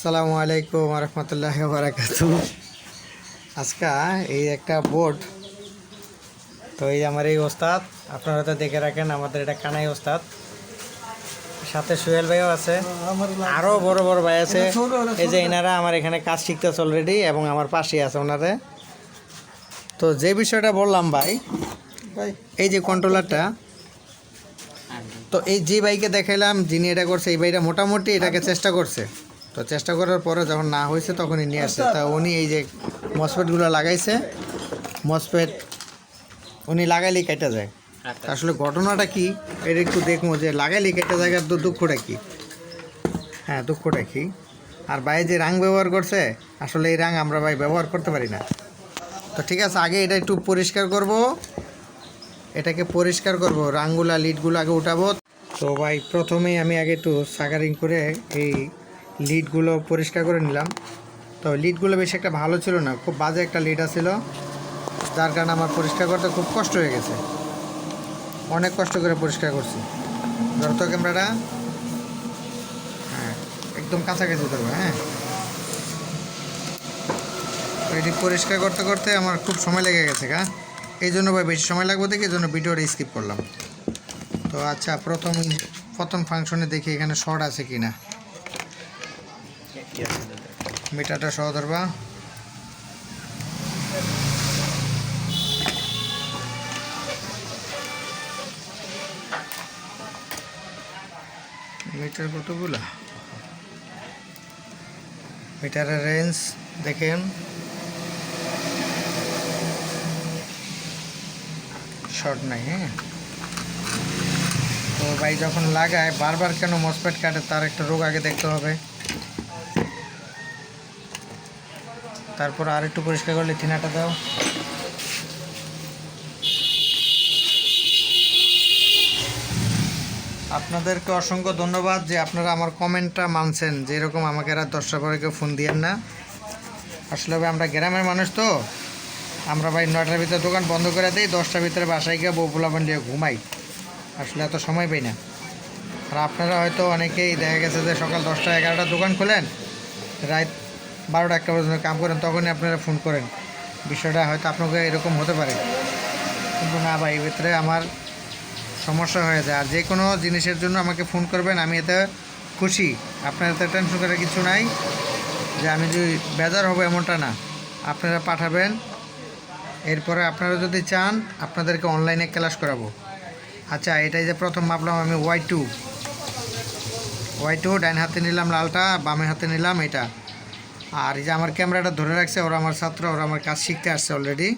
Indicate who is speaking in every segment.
Speaker 1: আসসালামু আলাইকুম রহমতুল্লাহ বারাকাতু আজকে এই একটা বোর্ড তো এই আমার এই ওস্তাদ আপনারা তো দেখে রাখেন আমাদের এটা কানাই ওস্তাদ। সাথে সোহেল ভাইও আছে আরও বড় বড় ভাই আছে। এই যে এনারা আমার এখানে কাজ শিখতেছে অলরেডি এবং আমার পাশেই আছে ওনারে। তো যে বিষয়টা বললাম ভাই এই যে কন্ট্রোলারটা তো এই যে বাইকে দেখাইলাম যিনি এটা করছে এই বাইটা মোটামুটি এটাকে চেষ্টা করছে। তো চেষ্টা করার পরে যখন না হয়েছে তখনই নিয়ে আসছে। তা উনি এই যে মসপেটগুলো লাগাইছে মসপেট উনি লাগাইলেই কেটে যায়। আসলে ঘটনাটা কি? এটা একটু দেখব যে লাগাইলেই কেটে যায় তো দুঃখটা কি? হ্যাঁ দুঃখটা কি? আর ভাই যে রাং ব্যবহার করছে আসলে এই রাং আমরা ভাই ব্যবহার করতে পারি না। তো ঠিক আছে আগে এটা একটু পরিষ্কার করব। এটাকে পরিষ্কার করব রাংগুলা লিডগুলো আগে উঠাবো। তো ভাই প্রথমেই আমি আগে একটু সাগারিং করে এই লিডগুলো পরিষ্কার করে নিলাম। তো লিডগুলো বেশি একটা ভালো ছিল না, খুব বাজে একটা লিড ছিল যার কারণে আমার পরিষ্কার করতে খুব কষ্ট হয়ে গেছে। অনেক কষ্ট করে পরিষ্কার করছি। ধরো তো ক্যামেরাটা হ্যাঁ একদম কাছাকাছি ধরবো হ্যাঁ। এটি পরিষ্কার করতে করতে আমার খুব সময় লেগে গেছে হ্যাঁ এই জন্য ভাই বেশি সময় লাগবে দেখে এই জন্য ভিডিওটা স্কিপ করলাম। তো আচ্ছা প্রথম প্রথম ফাংশনে দেখি এখানে শর্ট আছে কি না মিটারটা সহ ধরবা। মিটার কতগুলা? মিটারের রেঞ্জ দেখেন। শর্ট নাই হ্যাঁ? তো ভাই যখন লাগায়, বারবার কেন মসপেট কাটে, তার একটা রোগ আগে দেখতে হবে। তারপর আর একটু পরিষ্কার করলে টিনাটা দাও। আপনাদেরকে অসংখ্য ধন্যবাদ যে আপনারা আমার কমেন্টটা মানছেন, যে এরকম আমাকে রাত দশটা পরে কেউ ফোন দিয়েন না। আসলে ভাই, আমরা গ্রামের মানুষ তো। আমরা ভাই নয়টার ভিতরে দোকান বন্ধ করে দিই, দশটার ভিতরে বাসায় গিয়ে বউ পোলাপান নিয়ে ঘুমাই। আসলে এত সময় পাই না। আর আপনারা হয়তো অনেকেই দেখা গেছে যে সকাল দশটা এগারোটা দোকান খোলেন, রাত বারোটা একটা পর্যন্ত কাম করেন, তখনই আপনারা ফোন করেন। বিষয়টা হয়তো আপনাকে এরকম হতে পারে। কিন্তু না ভাই এর ভিতরে আমার সমস্যা হয়ে যায়। আর যে কোনো জিনিসের জন্য আমাকে ফোন করবেন, আমি এতে খুশি। আপনার এতে টেনশন করার কিছু নাই। যে আমি যদি বেজার হব এমনটা না। আপনারা পাঠাবেন। এরপরে আপনারা যদি চান, আপনাদেরকে অনলাইনে ক্লাস করাবো। আচ্ছা এটাই যে প্রথম মাপলাম আমি ওয়াই টু ওয়াই টু ডাইন হাতে নিলাম লালটা, বামে হাতে নিলাম এটা। আর এই যে আমার ক্যামেরাটা ধরে রাখছে ওরা আমার ছাত্র ওরা আমার কাজ শিখতে আসছে অলরেডি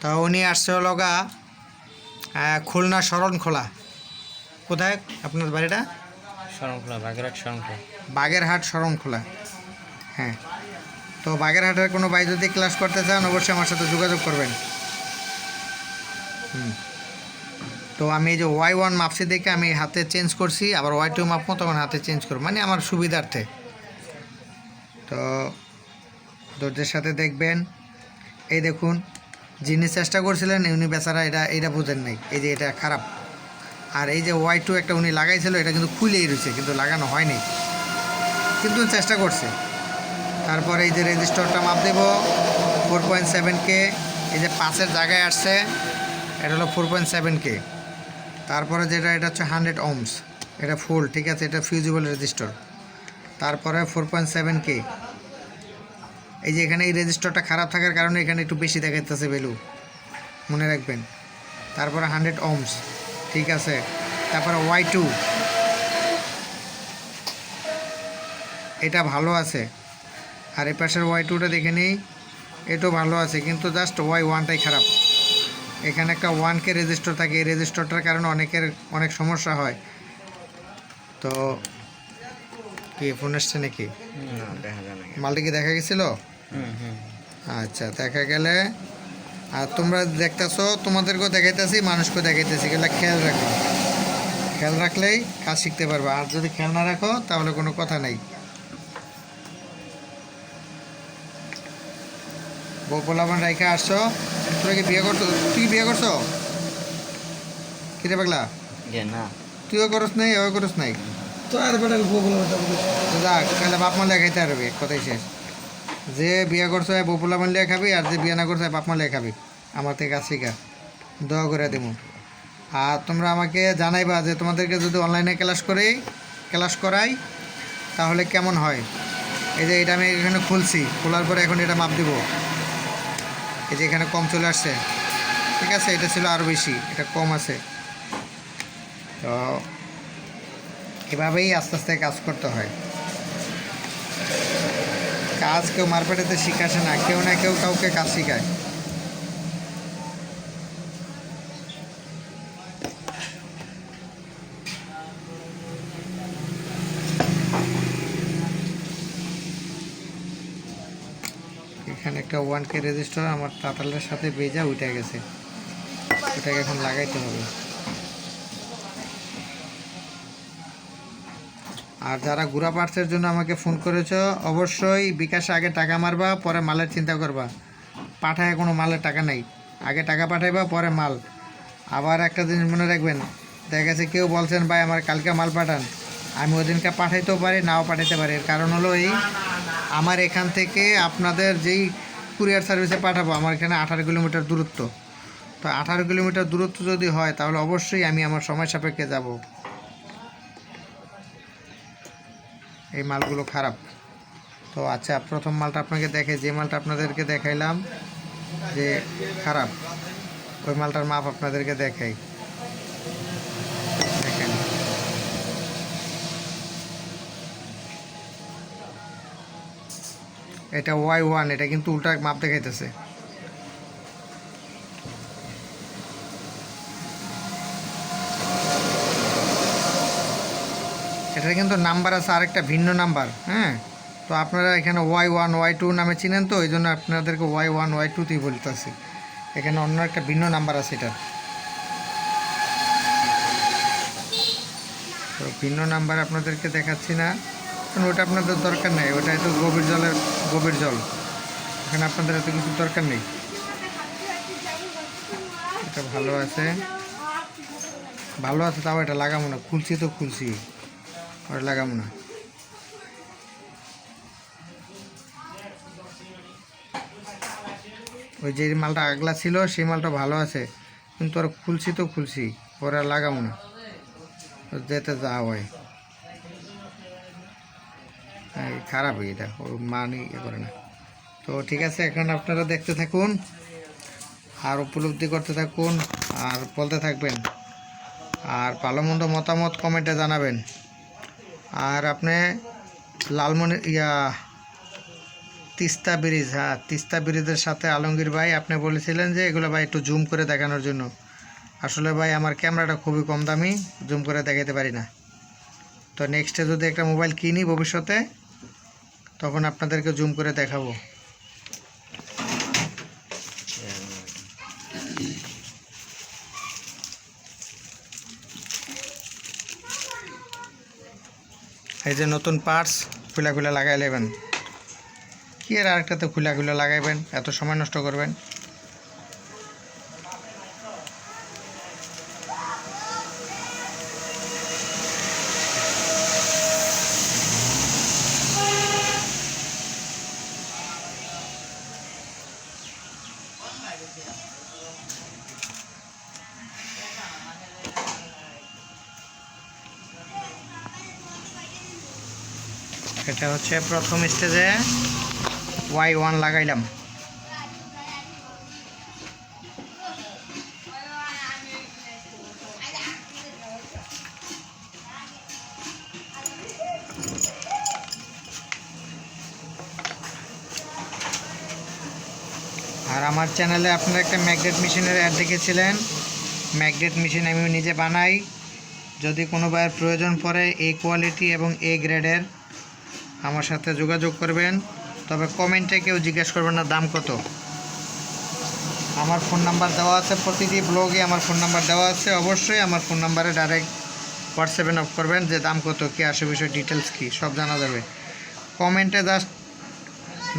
Speaker 1: তো উনি আসছে হলো গা খুলনা শরণ খোলা কোথায় আপনার বাড়িটা?
Speaker 2: শরণখোলা বাগেরহাট শরণখোলা।
Speaker 1: বাগেরহাট শরণখোলা। হ্যাঁ। তো বাগেরহাটের কোনো ভাই যদি ক্লাস করতে চান অবশ্যই আমার সাথে যোগাযোগ করবেন। হুম। তো আমি এই যে ওয়াই ওয়ান মাপসি দেখে আমি হাতে চেঞ্জ করছি আবার ওয়াই টু মাপমো তখন হাতে চেঞ্জ করব। মানে আমার সুবিধার্থে। তো ধৈর্যের সাথে দেখবেন। এই দেখুন, যিনি চেষ্টা করছিলেন, উনি বেচারা এটা এটা বুঝেন নাই। এই যে এটা খারাপ। আর এই যে ওয়াই টু একটা উনি লাগাইছিল, এটা কিন্তু খুলেই রয়েছে কিন্তু লাগানো হয়নি। কিন্তু চেষ্টা করছে। তারপরে এই যে রেজিস্টারটা মাপ দেব ফোর পয়েন্ট সেভেন কে এই যে পাঁচের জায়গায় আসছে, এটা হলো ফোর পয়েন্ট সেভেন কে তারপরে যেটা, এটা হচ্ছে হান্ড্রেড ওমস এটা ফুল ঠিক আছে? এটা ফিউজিবল রেজিস্টার তারপরে ফোর পয়েন্ট সেভেন কে এই যে এখানে এই রেজিস্টারটা খারাপ থাকার কারণে এখানে একটু বেশি দেখাইতেছে ভ্যালু মনে রাখবেন। তারপরে হান্ড্রেড ওমস ঠিক আছে। তারপরে ওয়াই টু এটা ভালো আছে। আর এই পাশের ওয়াই টুটা দেখে নিই। এটাও ভালো আছে, কিন্তু জাস্ট ওয়াই ওয়ানটাই খারাপ। এখানে একটা ওয়ান কে রেজিস্টার থাকে। এই রেজিস্টারটার কারণে অনেকের, অনেক সমস্যা হয়। তো কি ফোন এসছে নাকি? মালটা কি দেখা গেছিল? আচ্ছা দেখা গেলে আর তোমরা দেখতেছো তোমাদেরকেও দেখাইতেছি মানুষকেও দেখাইতেছি এগুলো খেয়াল রাখো। খেয়াল রাখলেই কাজ শিখতে পারবে। আর যদি খেয়াল না রাখো তাহলে কোনো কথা নাই। বউ পোলাপান রাইখা আসছো? তোরা কি বিয়ে করছ? তুই বিয়ে করছ? কিরে পাগলা? তুইও করস নাই ও করস নাই?
Speaker 3: তো
Speaker 1: লেখাইতে পারবে, কথাই শেষ। যে বিয়ে করছে বপুলা মানলে খাবি, আর যে বিয়ে না করছে, বাপ মা খাবি আমার থেকে কাজ শিখা, দোয়া করে দেবো। আর তোমরা আমাকে জানাইবা যে তোমাদেরকে যদি অনলাইনে ক্লাস করি ক্লাস করাই, তাহলে কেমন হয়? এই যে এটা আমি এখানে খুলছি, খোলার পরে এখন এটা মাপ দিব। এই যে এখানে কম চলে আসছে। ঠিক আছে, এটা ছিল আরও বেশি, এটা কম আছে। তো এভাবেই আস্তে আস্তে কাজ করতে হয়। কাজ কেউ মারপেটেতে শিখাসে না, কেউ না কেউ কাউকে কাজ শিখায়। এখানে একটা ওয়ান কে রেজিস্টার আমার তাতালের সাথে বেজা উঠে গেছে। ওটাকে এখন লাগাইতে হবে। আর যারা গুড়া পার্টসের জন্য আমাকে ফোন করেছ, অবশ্যই বিকাশে আগে টাকা মারবা, পরে মালের চিন্তা করবা। পাঠায় কোনো মালের টাকা নেই। আগে টাকা পাঠাইবা, পরে মাল। আবার একটা জিনিস মনে রাখবেন, দেখা গেছে কেউ বলছেন, ভাই, আমার কালকে মাল পাঠান। আমি ওই দিনকে পাঠাইতেও পারি, নাও পাঠাইতে পারি। এর কারণ হলো এই, আমার এখান থেকে আপনাদের যেই কুরিয়ার সার্ভিসে পাঠাবো, আমার এখানে আঠারো কিলোমিটার দূরত্ব। তো আঠারো কিলোমিটার দূরত্ব যদি হয়, তাহলে অবশ্যই আমি আমার সময় সাপেক্ষে যাব। এই মালগুলো খারাপ। তো আচ্ছা প্রথম মালটা আপনাকে দেখে, যে মালটা আপনাদেরকে দেখাইলাম যে খারাপ, ওই মালটার মাপ আপনাদেরকে দেখাই। এটা ওয়াই ওয়ান এটা কিন্তু উল্টা মাপ দেখাইতেছে। এটার কিন্তু নাম্বার আছে আরেকটা ভিন্ন নাম্বার হ্যাঁ? তো আপনারা এখানে ওয়াই ওয়ান, ওয়াই টু নামে চিনেন তো এই জন্য আপনাদেরকে ওয়াই ওয়ান, ওয়াই টুতেই বলতেছি। এখানে অন্য একটা ভিন্ন নাম্বার আছে এটা তো ভিন্ন নাম্বার আপনাদেরকে দেখাচ্ছি না, কারণ ওটা আপনাদের দরকার নেই, ওটা একটু গভীর জলের, গভীর জল। এখানে আপনাদের এত কিছু দরকার নেই। এটা ভালো আছে। ভালো আছে তাও এটা লাগাবো না, খুলছি তো খুলছি। ওটা লাগাবো না। ওই যে মালটা আগলা ছিল, সেই মালটা ভালো আছে। কিন্তু আর খুলছি তো খুলছি ওরা লাগাবো না। যেতে যা হয়। এই খারাপ এটা ও মানে ইয়ে করে না। তো ঠিক আছে, এখন আপনারা দেখতে থাকুন, আর উপলব্ধি করতে থাকুন, আর বলতে থাকবেন। আর ভালো মন্দ মতামত কমেন্টে জানাবেন। আর আপনি লালমনি ইয়া, তিস্তা ব্রিজ হ্যাঁ তিস্তা ব্রিজের সাথে আলমগীর ভাই, আপনি বলেছিলেন যে এগুলো ভাই একটু জুম করে দেখানোর জন্য। আসলে ভাই, আমার ক্যামেরাটা খুবই কম দামি, জুম করে দেখাতে পারি না। তো নেক্সটে যদি একটা মোবাইল কিনি ভবিষ্যতে, তখন আপনাদেরকে জুম করে দেখাবো। এই যে নতুন পার্টস খুলা লাগাই নেবেন কি আর আরেকটাতে খুলা খুলা লাগাইবেন? এত সময় নষ্ট করবেন? হচ্ছে প্রথম স্টেজে ওয়াই ওয়ান লাগাইলাম। আর আমার চ্যানেলে আপনারা একটা ম্যাগনেট মেশিনের অ্যাড দেখেছিলেন? ম্যাগনেট মেশিন আমি নিজে বানাই। যদি কোনো ভাইয়ের প্রয়োজন পড়ে এ কোয়ালিটি এবং এ গ্রেডের আমার সাথে যোগাযোগ করবেন, তবে কমেন্টে কেউ জিজ্ঞেস করবেন না দাম কত। আমার ফোন নাম্বার দেওয়া আছে প্রতিটি ব্লগে, আমার ফোন নাম্বার দেওয়া আছে, অবশ্যই আমার ফোন নাম্বারে ডাইরেক্ট হোয়াটসঅ্যাপে নক করবেন যে দাম কত, কী আসে বিষয় ডিটেলস কী, সব জানা যাবে। কমেন্টে জাস্ট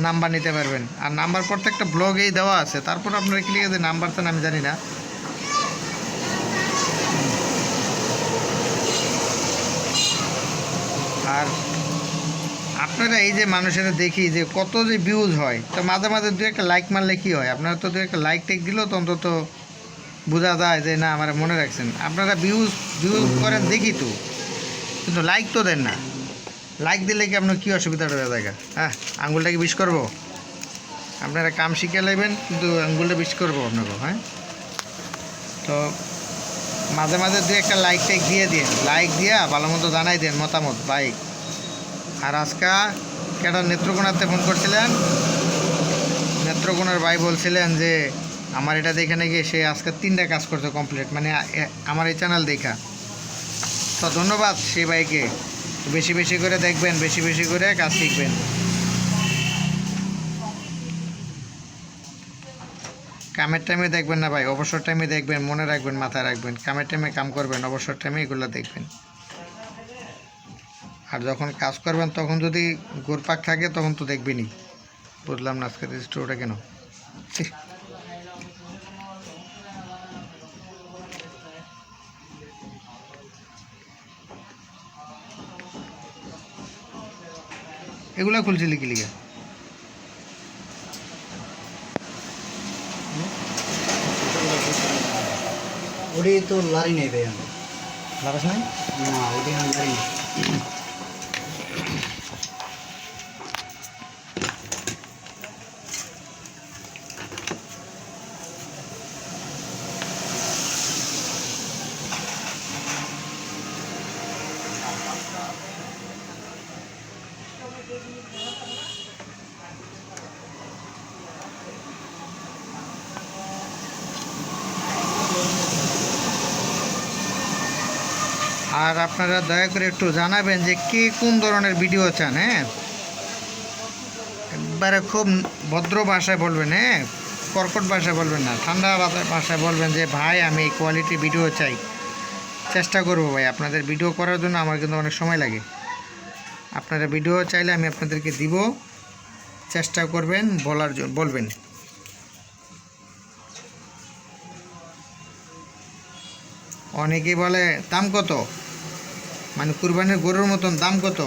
Speaker 1: নাম্বার নিতে পারবেন। আর নাম্বার প্রত্যেকটা ব্লগেই দেওয়া আছে। তারপর আপনারা কি লিখে যে নাম্বার তো আমি জানি না আর আপনারা এই যে মানুষেরা দেখি যে কত যে ভিউজ হয়, তো মাঝে মাঝে দু একটা লাইক মারলে কি হয়? আপনারা তো দু একটা লাইক টেক দিলেও তো অন্তত বোঝা যায় যে না, আমার মনে রাখছেন। আপনারা ভিউজ ভিউজ করেন দেখি তো। কিন্তু লাইক তো দেন না। লাইক দিলে কি আপনার কী অসুবিধা হয়ে যায় হ্যাঁ আঙুলটাকে বিষ করব? আপনারা কাম শিখে নেবেন, কিন্তু আঙুলটা বিষ করব আপনাকে হ্যাঁ? তো মাঝে মাঝে দু একটা লাইক টাইক দিয়ে দিন লাইক দিয়া ভালো মতো জানাই দেন মতামত বাইক আর আজকে কেটা নেত্রকোনাতে ফোন করছিলেন? নেত্রকোনার ভাই বলছিলেন যে, আমার এটা দেখে নাকি সে আজকে তিনটা কাজ করছে কমপ্লিট মানে আমার এই চ্যানেল দেখা। তো ধন্যবাদ সেই ভাইকে। বেশি বেশি করে দেখবেন, বেশি বেশি করে কাজ শিখবেন। কামের টাইমে দেখবেন না ভাই, অবসর টাইমে দেখবেন, মনে রাখবেন, মাথায় রাখবেন। কামের টাইমে কাম করবেন, অবসর টাইমে এগুলো দেখবেন। আর যখন কাজ করবেন তখন যদি গোরপাক থাকে তখন তো দেখবেনই। বুঝলাম না আজকে স্টোরটা কেন। এগুলা খুলছিলি কি লিগে?
Speaker 3: ওটি তো লারি নেই ভাই
Speaker 1: লাগাস নাই?
Speaker 3: না ওটি আমি লারি নেই।
Speaker 1: আপনারা দয়া করে একটু জানাবেন যে কে, কোন ধরনের ভিডিও চান হ্যাঁ? একবারে খুব ভদ্র ভাষায় বলবেন হ্যাঁ? কর্কট ভাষায় বলবেন না, ঠান্ডা ভাষায়- বলবেন যে, ভাই, আমি এই কোয়ালিটি ভিডিও চাই। চেষ্টা করব ভাই, আপনাদের ভিডিও করার জন্য আমার কিন্তু অনেক সময় লাগে। আপনারা ভিডিও চাইলে আমি আপনাদেরকে দিব, চেষ্টা করবেন বলার জন্য বলবেন। অনেকেই বলে, দাম কত? মানে কুরবানির গরুর মতন দাম কত?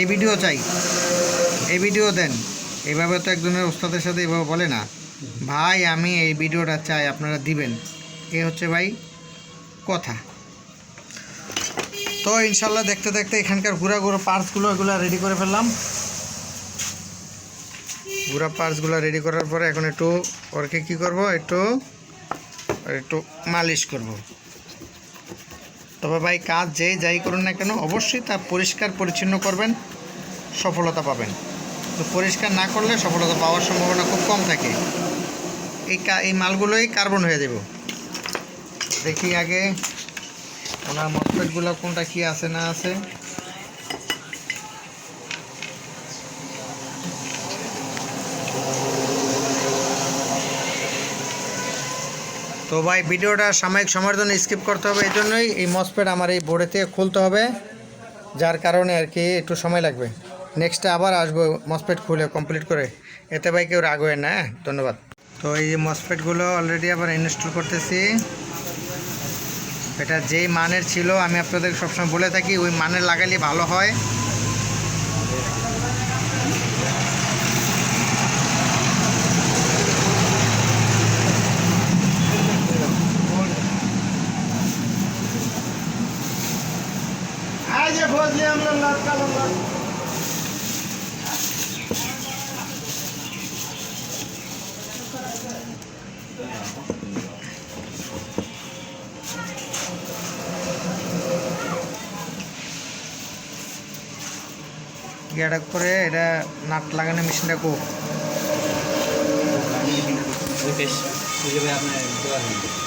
Speaker 1: এই ভিডিও চাই। এই ভিডিও দেন। এভাবে তো একজনের ওস্তাদের সাথে এভাবে বলে না। ভাই, আমি এই ভিডিওটা চাই, আপনারা দিবেন। এ হচ্ছে ভাই কথা। তো ইনশাল্লাহ দেখতে দেখতে এখানকার ঘুরা ঘুরা পার্টসগুলো এগুলো রেডি করে ফেললাম। ঘুরা পার্টসগুলো রেডি করার পরে এখন একটু ওরকে কী করব? একটু একটু মালিশ করব। তবে ভাই, কাজ যেই যাই করুন না কেন, অবশ্যই তা পরিষ্কার পরিচ্ছন্ন করবেন, সফলতা পাবেন। তো পরিষ্কার না করলে সফলতা পাওয়ার সম্ভাবনা খুব কম থাকে। এই এই মালগুলোই কার্বন হয়ে যাব দেখি আগে, ওনার মস্তেকগুলো কোনটা কি আছে না আছে। তো ভাই, ভিডিওটা সাময়িক সময়ের জন্য স্কিপ করতে হবে এই জন্যই এই মসপেট আমার এই বোর্ডে থেকে খুলতে হবে, যার কারণে আর কি একটু সময় লাগবে। নেক্সটে আবার আসব মসপেট খুলে কমপ্লিট করে। এতে ভাই কেউ রাগ হয় না হ্যাঁ? ধন্যবাদ। তো এই যে মসপেটগুলো অলরেডি আবার ইনস্টল করতেছি। এটা যেই মানের ছিল, আমি আপনাদের সবসময় বলে থাকি, ওই মানের লাগালে ভালো হয়। গেটা করে এটা নাট লাগানো মেশিনটা কো।
Speaker 3: আপনার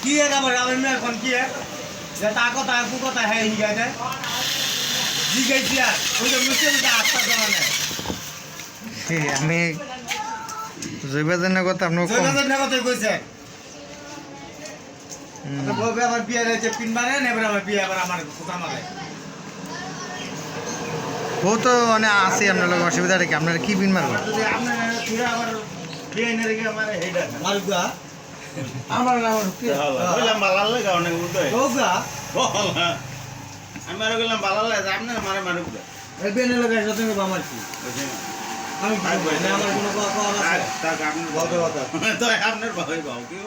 Speaker 4: কি এক আবার আবার মেয়ে এখন কি এক যে তা কথা কু কথা হ্যাঁ হিগাইতে জিগাইছি আর ওই আস্থা
Speaker 1: আমি জৈবাজনের কথা আপনার
Speaker 4: কইছে
Speaker 1: হুম।
Speaker 4: তো বিয়ে রয়েছে পিন মারে নেবে আমার বিয়ে আবার আমার কোথা মারে
Speaker 1: ও তো মানে আছে আপনার লোক অসুবিধাটা কি আপনার কি বিন মারবো
Speaker 4: রেখে আমার হেডা আমার নাম
Speaker 5: বললাম বালাল লাগা অনেক উঠে
Speaker 4: কৌগা
Speaker 5: আমি আরও গেলাম বালাল লাগে আপনি মারে মারুক
Speaker 4: এই বেনে লাগাই যত আমার কি? আমি আমার কোনো কথা আছে?
Speaker 5: তাক আপনি
Speaker 4: বলতে কথা
Speaker 5: তো আপনার ভাই ভাও কেউ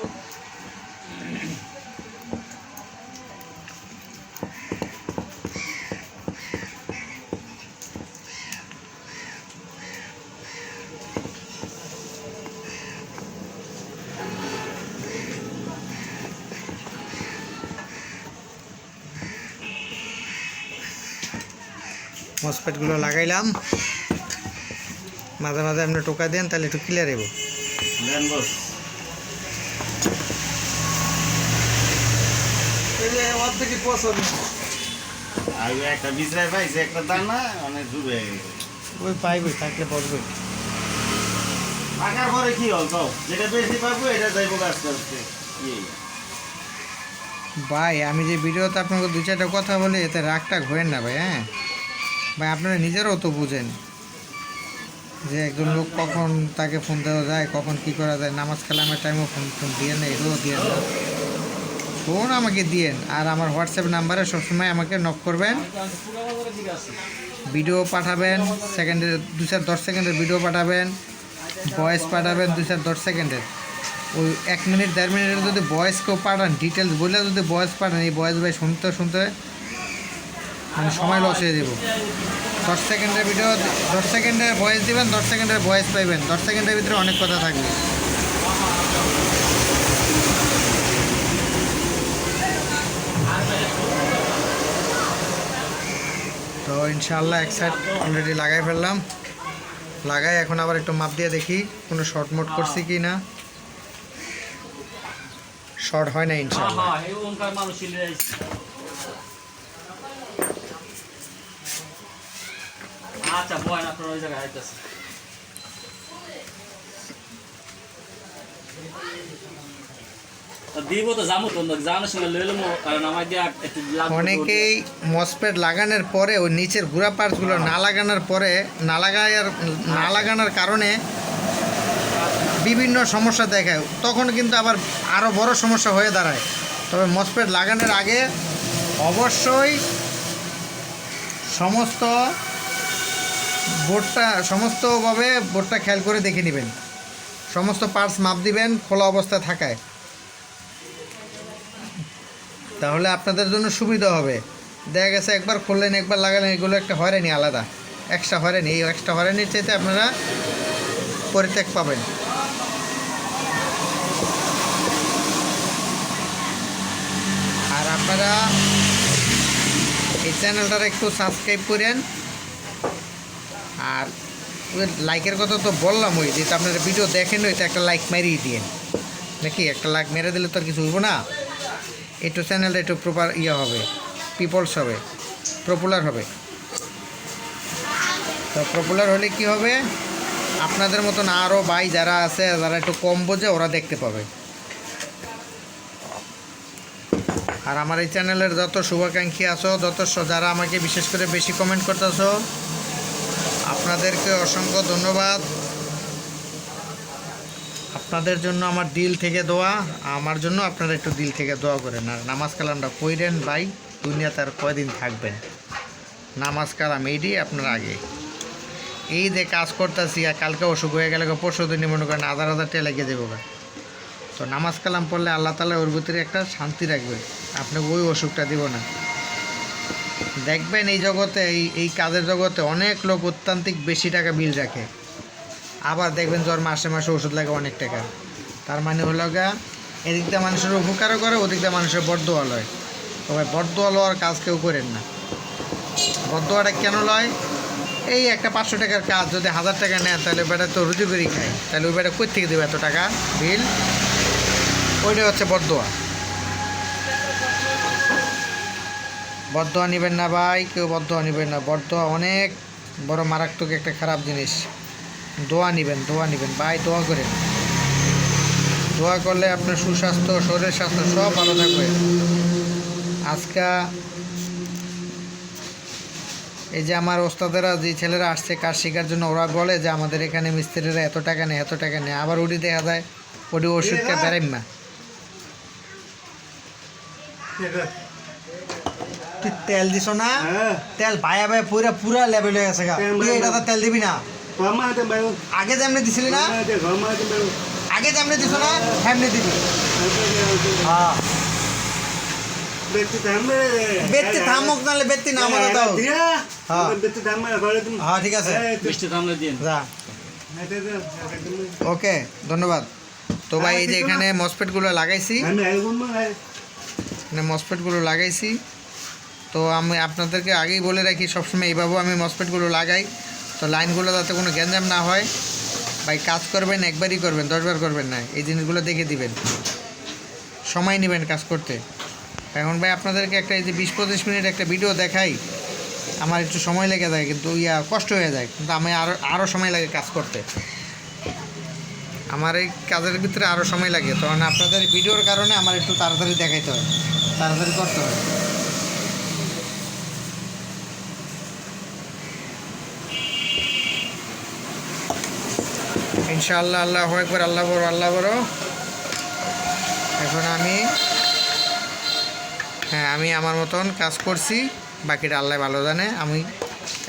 Speaker 1: মসপেটগুলো লাগাইলাম। মাঝে মাঝে আপনি টোকা দেন তাহলে একটু ক্লিয়ার হইব।
Speaker 5: গেছে।
Speaker 1: ওই পাইবই থাকলে বসবই
Speaker 5: টাকার পরে কি হল তো? যেটা বেশি পাবো এটা যাইবো আস্তে আস্তে
Speaker 1: ভাই আমি যে ভিডিওতে আপনাকে দু চারটা কথা বলি এতে রাগটা ঘোরেন না ভাই হ্যাঁ? ভাই, আপনারা নিজেরাও তো বুঝেন যে একজন লোক কখন তাকে ফোন দেওয়া যায়, কখন কি করা যায়। নামাজ কালামের টাইমও ফোন ফোন দিয়ে না এটাও দিয়ে না ফোন আমাকে দিয়েন, আর আমার হোয়াটসঅ্যাপ নাম্বারে সবসময় আমাকে নক করবেন। ভিডিও পাঠাবেন সেকেন্ডের দু চার, দশ সেকেন্ডের ভিডিও পাঠাবেন ভয়েস পাঠাবেন, দু চার, দশ সেকেন্ডের ওই এক মিনিট দেড় মিনিটের যদি ভয়েস কেউ পাঠান ডিটেলস বলে যদি ভয়েস পাঠান, এই ভয়েস ভাই শুনতে শুনতে মানে সময় লস হয়ে যাব। দশ সেকেন্ডের ভিডিও দশ সেকেন্ডের ভয়েস দিবেন, দশ সেকেন্ডের ভয়েস পাইবেন। দশ সেকেন্ডের ভিতরে অনেক কথা থাকবে। তো ইনশাআল্লাহ এক সাইড অলরেডি লাগাই ফেললাম। লাগাই এখন আবার একটু মাপ দিয়ে দেখি, কোনো শর্ট মোট করছি কি না। শর্ট হয় না ইনশাআল্লাহ।
Speaker 6: আচ্ছা বয় আপনার ওই জায়গায় আইতেছে।
Speaker 1: অনেকেই মসপেট লাগানোর পরে ওই নিচের গুড়া পার্টসগুলো না লাগানোর পরে না লাগার না লাগানোর কারণে বিভিন্ন সমস্যা দেখায়। তখন কিন্তু আবার আরও বড় সমস্যা হয়ে দাঁড়ায়। তবে মসপেট লাগানোর আগে অবশ্যই সমস্ত বোর্ডটা সমস্তভাবে বোর্ডটা খেয়াল করে দেখে নেবেন। সমস্ত পার্টস মাপ দিবেন, খোলা অবস্থায় থাকায়। তাহলে আপনাদের জন্য সুবিধা হবে। দেখা গেছে একবার খুললেন, একবার লাগালেন, এগুলো একটা হয়রানি আলাদা। এক্সট্রা হয়রানি, এই এক্সট্রা হয়রানির চাইতে আপনারা পরিত্যাগ পাবেন। আর আপনারা এই চ্যানেলটার একটু সাবস্ক্রাইব করেন। আর লাইকের কথা তো বললাম ওই যে আপনারা ভিডিও দেখেন ওইটা একটা লাইক মেরিয়ে দিয়ে নাকি? একটা লাইক মেরে দিলে তো আর কিছু হইব না। একটু চ্যানেলটা একটু প্রপার ইয়ে হবে পিপলস হবে পপুলার হবে। তো পপুলার হলে কি হবে? আপনাদের মতন আরও ভাই যারা আছে, যারা একটু কম বোঝে, ওরা দেখতে পাবে। আর আমার এই চ্যানেলের যত শুভাকাঙ্ক্ষী আছো, যত যারা আমাকে বিশেষ করে বেশি কমেন্ট করতেছো আপনাদেরকে অসংখ্য ধন্যবাদ। আপনাদের জন্য আমার দিল থেকে দোয়া, আমার জন্য আপনারা একটু দিল থেকে দোয়া করেন। আর নামাজ কালামটা পড়েন ভাই দুনিয়া তার কয়দিন থাকবেন? নামাজ কালাম এইটি আপনার আগে। এই যে কাজ করতেছি, আর কালকে অসুখ হয়ে গেলে পরশু দিনই মনে করেন হাজার হাজার টাকা লেগে যাব গা। তো নামাজ কালাম পড়লে আল্লাহ তালা ওর ভিতরে একটা শান্তি রাখবে। আপনাকে ওই অসুখটা দিব না। দেখবেন এই জগতে, এই এই কাজের জগতে অনেক লোক অত্যান্তিক বেশি টাকা বিল রাখে। আবার দেখবেন জ্বর মাসে মাসে ওষুধ লাগে অনেক টাকা। তার মানে হলো গা, এদিক দিয়ে মানুষের উপকারও করে, ওদিক দিয়ে মানুষের বরদোয়া লয়। তবে বরদোয়া লওয়ার কাজ কেউ করেন না। বরদোয়াটা কেন লয়? এই একটা পাঁচশো টাকার কাজ যদি হাজার টাকা নেয়, তাহলে বেটা তো রুজি করি খায়। তাহলে ওই বেটা কই থেকে দেবে এত টাকা বিল? ওইটা হচ্ছে বরদোয়া বরদোয়া নেবেন না ভাই, কেউ বরদোয়া নেবেন না। বরদোয়া অনেক বড় মারাত্মক একটা খারাপ জিনিস। দোয়া নেবেন দোয়া নেবেন। ভাই, দোয়া করেন। দোয়া করলে আপনার সুস্বাস্থ্য শরীর স্বাস্থ্য সব ভালো থাকবে। আজকে এই যে আমার ওস্তাদেরা, যে ছেলেরা আসছে কাজ শেখার জন্য, ওরা বলে যে আমাদের এখানে মিস্ত্রিরা এত টাকা নেয়, এত টাকা নেয়। আবার ওটি দেখা যায় ওটি ওষুধটা না। তুই তেল দিছ না?
Speaker 4: হ্যাঁ।
Speaker 1: তেল ভাইয়া ভাই পুরা পুরা লেভেল হয়ে গেছে গা। তুই এটা তো তেল দিবি না? আগে যেমনি দিছিলি না? আগে যেমনি দিছ না সেমনি দিবি। হ্যাঁ। বেত্তি থামুক নাহলে বেত্তি না দাও হ্যাঁ। হ্যাঁ ঠিক আছে। ওকে ধন্যবাদ। তো ভাই এই যে এখানে মসপেটগুলো লাগাইছি।
Speaker 4: আমি আইবো না
Speaker 1: মানে মসপেটগুলো লাগাইছি। তো আমি আপনাদেরকে আগেই বলে রাখি, সবসময় এইভাবেও আমি মসপেটগুলো লাগাই। তো লাইনগুলো যাতে কোনো গ্যাঞ্জাম না হয়, ভাই কাজ করবেন, একবারই করবেন, দশবার করবেন না, এই জিনিসগুলো দেখে দিবেন। সময় নেবেন কাজ করতে। এখন ভাই আপনাদেরকে একটা এই যে বিশ পঁচিশ মিনিট একটা ভিডিও দেখাই, আমার একটু সময় লেগে যায়, কিন্তু ইয়া কষ্ট হয়ে যায়, কিন্তু আমি আরও আরও সময় লাগে কাজ করতে। আমার এই কাজের ভিতরে আরও সময় লাগে, তখন আপনাদের ভিডিওর কারণে আমার একটু তাড়াতাড়ি দেখাইতে হয়, তাড়াতাড়ি করতে হয়। ইনশাআল্লাহ, আল্লাহ একবার আল্লাহ বড় আল্লাহ বড়। এখন আমি হ্যাঁ আমি আমার মতন কাজ করছি, বাকিটা আল্লাহ ভালো জানে। আমি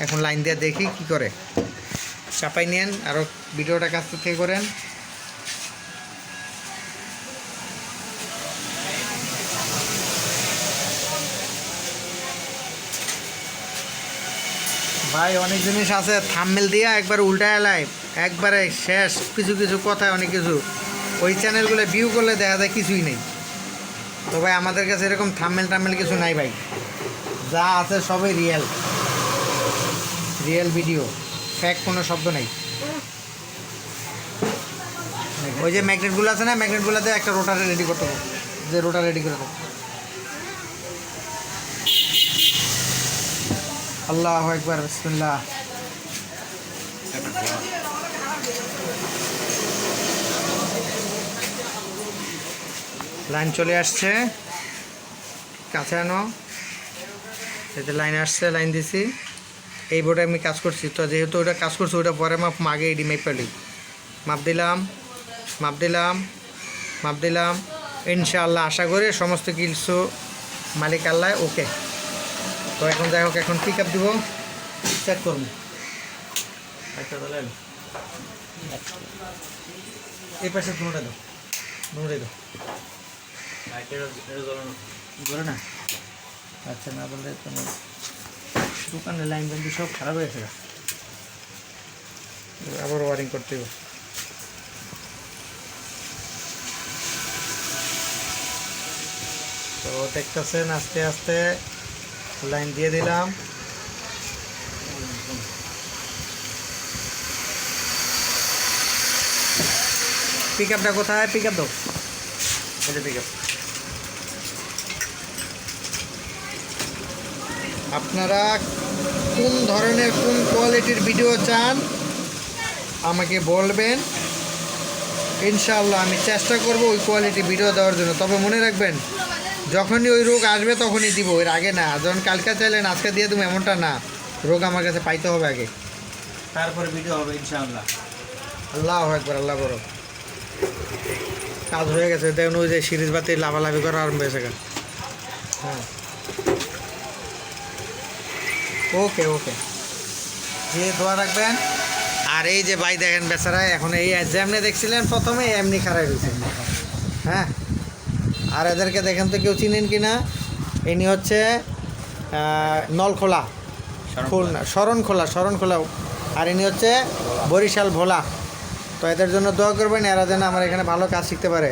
Speaker 1: এখন লাইন দিয়ে দেখি কি করে। চাপাই নেন আরও ভিডিওটা কাছ থেকে করেন। ভাই, অনেক জিনিস আছে থামমেল দিয়া একবার উল্টায় এলাই। একবারে শেষ, কিছু কিছু কথায় অনেক কিছু। ওই চ্যানেলগুলো ভিউ করলে দেখা যায় কিছুই নেই। তো ভাই, আমাদের কাছে এরকম থামমেল টামমেল কিছু নাই ভাই। যা আছে সবই রিয়েল রিয়েল ভিডিও ফ্যাক কোনো শব্দ নেই। ওই যে ম্যাগনেটগুলো আছে না ম্যাগনেটগুলোতে একটা রোটার রেডি করতে হবে। যে রোটার রেডি করে দেবো। আল্লাহ একবার বিসমিল্লাহ। লাইন চলে আসছে। কাছে আনো। এতে লাইন আসছে লাইন দিছি। এই বোর্ডে আমি কাজ করছি। তো যেহেতু ওটা কাজ করছি ওটা পরে মাপ মাগে এডি মাপ পেলি। মাপ দিলাম মাপ দিলাম মাপ দিলাম। ইনশাআল্লাহ আশা করি সমস্ত কিছু মালিক আল্লাহ ওকে। তো এখন যাই হোক এখন পিক আপ দিব চেক করুন এই পাশে দুটোটা দাও দুটোটাই দাও। বলে না। আচ্ছা না বললে তোমার দোকানের লাইন বন্ধু সব খারাপ হয়েছে আবার ওয়ারিং করতে হবে। তো দেখতেছেন আস্তে আস্তে লাইন দিয়ে দিলাম। পিক আপটা কোথায়? পিক আপ দাও পিক আপ আপনারা কোন ধরনের কোন কোয়ালিটির ভিডিও চান আমাকে বলবেন। ইনশাআল্লাহ আমি চেষ্টা করব ওই কোয়ালিটি ভিডিও দেওয়ার জন্য। তবে মনে রাখবেন যখনই ওই রোগ আসবে তখনই দিব। এর আগে না যখন কালকে চাইলেন আজকে দিয়ে দেবো এমনটা না। রোগ আমার কাছে পাইতে হবে আগে। তারপরে ভিডিও হবে ইনশাআল্লাহ। আল্লাহ একবার আল্লাহ বড় কাজ হয়ে গেছে দেখুন ওই যে সিরিজ বাতি লাভালাভি করা আরম্ভ হয়েছে। হ্যাঁ। ওকে ওকে যে দোয়া রাখবেন। আর এই যে ভাই দেখেন বেচারা এখন এই যেমনি দেখছিলেন প্রথমে এমনি খারাপ হয়েছে হ্যাঁ? আর এদেরকে দেখেন তো কেউ চিনেন কি না? ইনি হচ্ছে নলখোলা। খুলনা শরণখোলা শরণখোলা। আর ইনি হচ্ছে বরিশাল ভোলা। তো এদের জন্য দোয়া করবেন এরা যেন আমার এখানে ভালো কাজ শিখতে পারে।